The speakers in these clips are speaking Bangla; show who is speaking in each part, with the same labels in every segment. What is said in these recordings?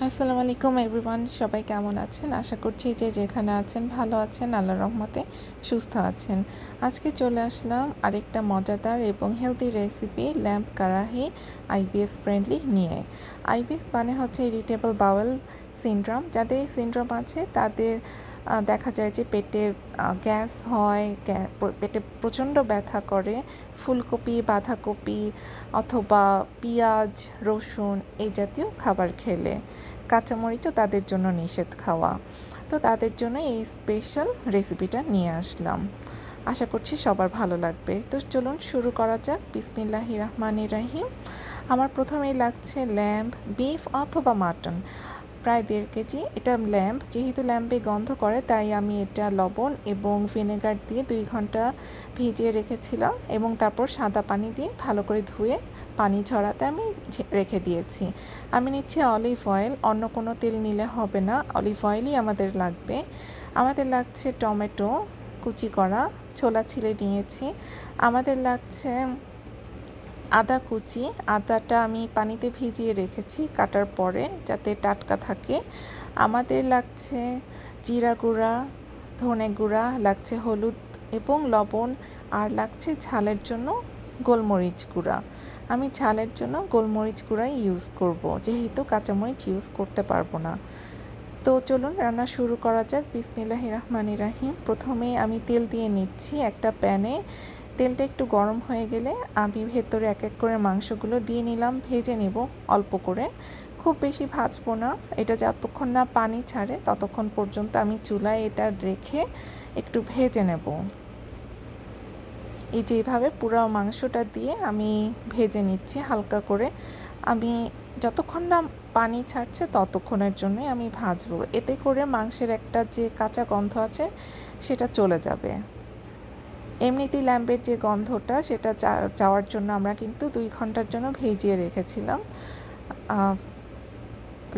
Speaker 1: আসসালামু আলাইকুম এভরিওয়ান, সবাই কেমন আছেন? আশা করছি যে যেখানে আছেন ভালো আছেন আল্লাহ রহমতে সুস্থ আছেন। আজকে চলে আসলাম আরেকটা মজাদার এবং healthy recipe lamb karahi IBS friendly নিয়ে। আইবিএস মানে হচ্ছে ইরিটেবল বাওয়েল সিনড্রোম যাদের এই সিনড্রোম আছে, তাদের দেখা যায় যে পেটে গ্যাস হয় পেটে প্রচণ্ড ব্যথা করে। ফুলকপি, বাঁধাকপি অথবা পেঁয়াজ, রসুন এই জাতীয় খাবার খেলে কাঁচামরিচও তাদের জন্য নিষেধ খাওয়া। তো তাদের জন্য এই স্পেশাল রেসিপিটা নিয়ে আসলাম। আশা করছি সবার ভালো লাগবে। তো চলুন শুরু করা যাক। বিসমিল্লাহি রহমানির রাহিম। আমার প্রথমেই লাগছে ল্যাম্প বিফ অথবা মাটন প্রায় দেড় কেজি। এটা ল্যাম্প। যেহেতু ল্যাম্পে গন্ধ করে, তাই আমি এটা লবণ এবং ভিনেগার দিয়ে দুই ঘণ্টা ভিজিয়ে রেখেছিলাম এবং তারপর সাদা পানি দিয়ে ভালো করে ধুয়ে পানি ঝরাতে আমি রেখে দিয়েছি। আমি নিচ্ছি অলিভ অয়েল। অন্য কোনো তেল নিলে হবে না। অলিভ অয়েলই আমাদের লাগবে। আমাদের লাগছে টমেটো, কুচি করা, ছোলা ছিলে নিয়েছি। আমাদের লাগছে আদা কুচি, আদাটা আমি পানিতে ভিজিয়ে রেখেছি কাটার পরে যাতে টাটকা থাকে। আমাদের লাগছে জিরা গুঁড়া, ধনে গুঁড়া, লাগছে হলুদ এবং লবণ আর লাগছে ঝালের জন্য গোলমরিচ গুঁড়া। আমি ঝালের জন্য গোলমরিচ গুঁড়াই ইউজ করব, যেহেতু কাঁচামরিচ ইউজ করতে পারব না। তো চলুন রান্না শুরু করা যাক। বিসমিল্লাহ রহমান রাহিম। প্রথমে আমি তেল দিয়ে নিচ্ছি একটা প্যানে তেলটা একটু গরম হয়ে গেলে আমি ভেতরে এক এক করে মাংসগুলো দিয়ে নিলাম, ভেজে নেব অল্প করে। খুব বেশি ভাজবো না, এটা যতক্ষণ না পানি ছাড়ে ততক্ষণ পর্যন্ত আমি চুলায় এটা রেখে একটু ভেজে নেব। এই যে এইভাবে পুরো মাংসটা দিয়ে আমি ভেজে নিচ্ছি হালকা করে। আমি যতক্ষণ না পানি ছাড়ছে ততক্ষণের জন্যই আমি ভাজবো, এতে করে মাংসের একটা যে কাঁচা গন্ধ আছে সেটা চলে যাবে। এমনিতেই ল্যাম্পের যে গন্ধটা, সেটা যাওয়ার জন্য আমরা কিন্তু দুই ঘণ্টার জন্য ভেজিয়ে রেখেছিলাম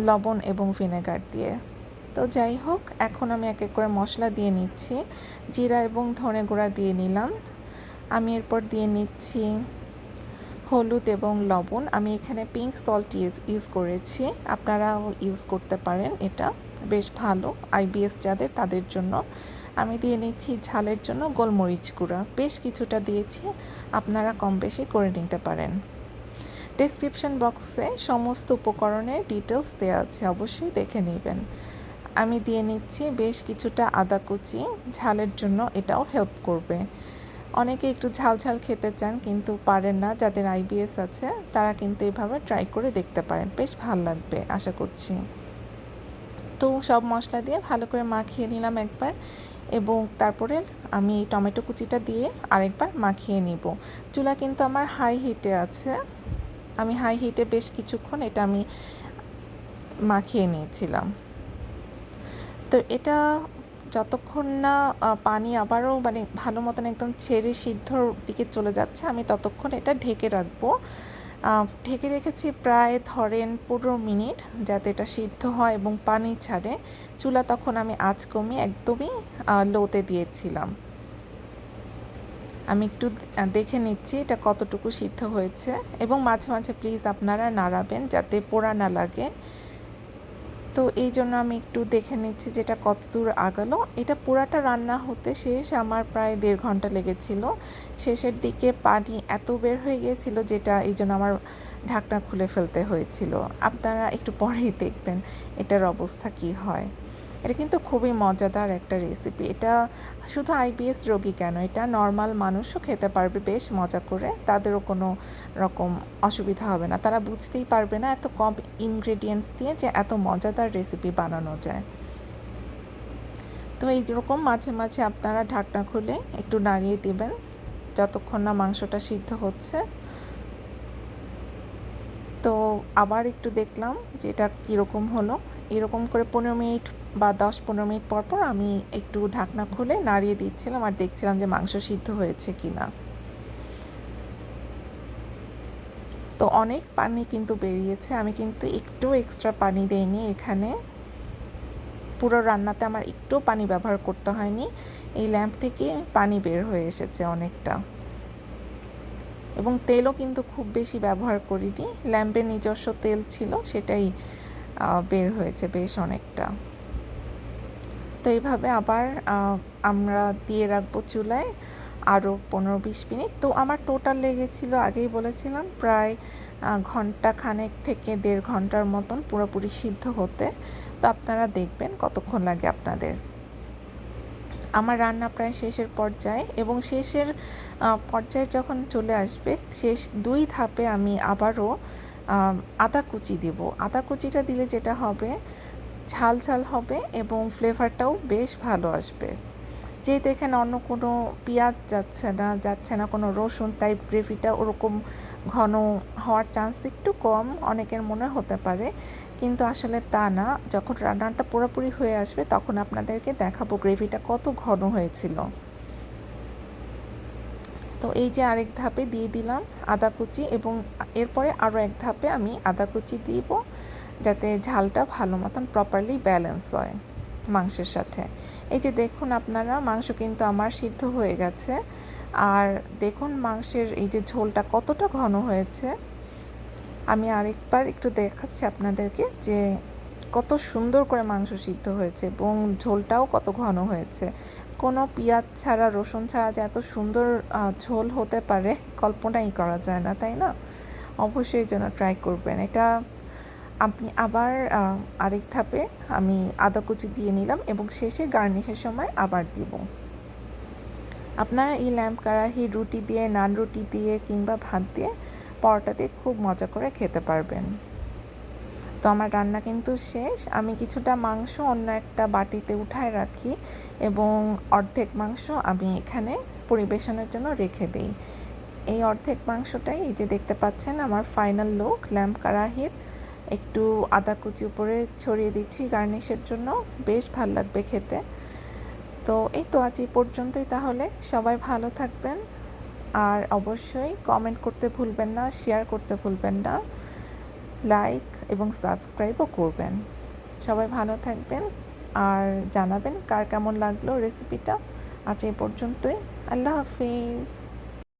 Speaker 1: লবণ এবং ভিনেগার দিয়ে। তো যাই হোক, এখন আমি এক এক করে মশলা দিয়ে নিচ্ছি, জিরা এবং ধনে গুঁড়া দিয়ে নিলাম। আমি এরপর দিয়ে নিচ্ছি হলুদ এবং লবণ। আমি এখানে পিঙ্ক সল্ট ইউজ করেছি। আপনারাও ইউজ করতে পারেন এটা। বেশ ভালো আইবিএস যাদের, তাদের জন্য। আমি দিয়ে নিচ্ছি ঝালের জন্য গোলমরিচ গুঁড়া। বেশ কিছুটা দিয়েছি, আপনারা কম বেশি করে নিতে পারেন। ডেসক্রিপশন বক্সে সমস্ত উপকরণের ডিটেলস দেওয়া আছে, অবশ্যই দেখে নেবেন। আমি দিয়ে নিচ্ছি বেশ কিছুটা আদা কুচি, ঝালের জন্য এটাও হেল্প করবে। অনেকে একটু ঝাল ঝাল খেতে চান, কিন্তু পারেন না, যাদের আইবিএস আছে, তারা কিন্তু এভাবে ট্রাই করে দেখতে পারেন। বেশ ভালো লাগবে, আশা করছি। তো সব মশলা দিয়ে ভালো করে মাখিয়ে নিলাম একবার। এবং তারপরে আমি এই টমেটো কুচিটা দিয়ে আরেকবার মাখিয়ে নিব। চুলা কিন্তু আমার হাই হিটে আছে। আমি হাই হিটে বেশ কিছুক্ষণ এটা আমি মাখিয়ে নিয়েছিলাম। তো এটা যতক্ষণ না পানি আবারও মানে ভালো মতন একদম ছেড়ে সিদ্ধর দিকে চলে যাচ্ছে, আমি ততক্ষণ এটা ঢেকে রাখব। ঢেকে রেখেছি প্রায় ধরেন পনেরো মিনিট যাতে এটা সিদ্ধ হয় এবং পানি ছাড়ে। চুলা তখন আমি আঁচ কমিয়ে একদমই লোতে দিয়েছিলাম। আমি একটু দেখে নিচ্ছি এটা কতটুকু সিদ্ধ হয়েছে। এবং মাঝে মাঝে প্লিজ আপনারা নাড়াবেন যাতে পোড়া না লাগে। তো এই জন্য আমি একটু দেখে নিচ্ছি যেটা কত দূর আগালো। এটা পুরাটা রান্না হতে শেষ আমার প্রায় দেড় ঘণ্টা লেগেছিল। শেষের দিকে পানি এত বের হয়ে গিয়েছিল যেটা এই জন্য আমার ঢাকনা খুলে ফেলতে হয়েছিল। আপনারা একটু পরেই দেখবেন এটার অবস্থা কি হয়। এটা কিন্তু খুবই মজাদার একটা রেসিপি এটা শুধু আইবিএস রোগী কেন? এটা নর্মাল মানুষও খেতে পারবে বেশ মজা করে, তাদেরও কোনো রকম অসুবিধা হবে না। তারা বুঝতেই পারবে না এত কম ইনগ্রেডিয়েন্টস দিয়ে যে এত মজাদার রেসিপি বানানো যায়। তো এইরকম মাঝে মাঝে আপনারা ঢাকনা খুলে একটু নাড়িয়ে দেবেন, যতক্ষণ না মাংসটা সিদ্ধ হচ্ছে। তো আবার একটু দেখলাম যে এটা কীরকম হলো। এরকম করে পনেরো মিনিট বা দশ পনেরো মিনিট পর পর আমি একটু ঢাকনা খুলে নাড়িয়ে দিচ্ছিলাম আর দেখছিলাম যে মাংস সিদ্ধ হয়েছে কি না তো অনেক পানি কিন্তু বেরিয়েছে। আমি কিন্তু একটু এক্সট্রা পানি দেইনি এখানে। পুরো রান্নাতে আমার একটু পানি ব্যবহার করতে হয়নি। এই ল্যাম্প থেকে পানি বের হয়ে এসেছে অনেকটা। এবং তেলও কিন্তু খুব বেশি ব্যবহার করিনি। ল্যাম্পের নিজস্ব তেল ছিল সেটাই বের হয়েছে বেশ অনেকটা। তো এইভাবে আবার আমরা দিয়ে রাখব চুলায় আরও পনেরো বিশ মিনিট। তো আমার টোটাল লেগেছিল, আগেই বলেছিলাম, প্রায় ঘণ্টা খানেক থেকে দেড় ঘণ্টার মতন পুরোপুরি সিদ্ধ হতে। তো আপনারা দেখবেন কতক্ষণ লাগে আপনাদের। আমার রান্না প্রায় শেষের পর্যায়ে এবং শেষের পর্যায়ে যখন চলে আসবে, শেষ দুই ধাপে আমি আবারও আদা কুচি দেব। আদা কুচিটা দিলে যেটা হবে, ঝাল ঝাল হবে এবং ফ্লেভারটাও বেশ ভালো আসবে। যেহেতু এখানে অন্য কোনো পেঁয়াজ যাচ্ছে না যাচ্ছে না, কোনো রসুন, তাই গ্রেভিটা ওরকম ঘন হওয়ার চান্স একটু কম, অনেকের মনে হতে পারে। কিন্তু আসলে তা না। যখন রান্নাটা পুরোপুরি হয়ে আসবে, তখন আপনাদেরকে দেখাবো গ্রেভিটা কত ঘন হয়েছিল। তো এই যে আরেক ধাপে দিয়ে দিলাম আদা কুচি এবং এরপরে আরও এক ধাপে আমি আদা কুচি দিব যাতে ঝালটা ভালো মতন প্রপারলি ব্যালেন্স হয় মাংসের সাথে। এই যে দেখুন আপনারা, মাংস কিন্তু আমার সিদ্ধ হয়ে গেছে। আর দেখুন মাংসের এই যে ঝোলটা কতটা ঘন হয়েছে। আমি আরেকবার একটু দেখাচ্ছি আপনাদেরকে যে কত সুন্দর করে মাংস সিদ্ধ হয়েছে এবং ঝোলটাও কত ঘন হয়েছে। কোনো পেঁয়াজ ছাড়া, রসুন ছাড়া যে এত সুন্দর ঝোল হতে পারে, কল্পনাই করা যায় না, তাই না? অবশ্যই জন্য ট্রাই করবেন। এটা আপনি আবার আরেক ধাপে আমি আদা কুচি দিয়ে নিলাম এবং শেষে গার্নিশের সময় আবার দিব। আপনারা এই ল্যাম্প কারাহি রুটি দিয়ে নান রুটি দিয়ে কিংবা ভাত দিয়ে, পরোটা দিয়ে খুব মজা করে খেতে পারবেন। তো আমার রান্না কিন্তু শেষ। আমি কিছুটা মাংস অন্য একটা বাটিতে উঠায় রাখি এবং অর্ধেক মাংস আমি এখানে পরিবেশনের জন্য রেখে দিই। এই অর্ধেক মাংসটাই এই যে দেখতে পাচ্ছেন আমার ফাইনাল লুক ল্যাম্প কারাহির। একটু আদা কুচি উপরে ছড়িয়ে দিচ্ছি গার্নিশের জন্য। বেশ ভালো লাগবে খেতে। তো এই তো আজ এই পর্যন্তই তাহলে। সবাই ভালো থাকবেন। আর অবশ্যই কমেন্ট করতে ভুলবেন না শেয়ার করতে ভুলবেন না। লাইক এবং সাবস্ক্রাইবও করবেন। সবাই ভালো থাকবেন আর জানাবেন কার কেমন লাগল রেসিপিটা আজ এ পর্যন্তই। আল্লাহ হাফিজ।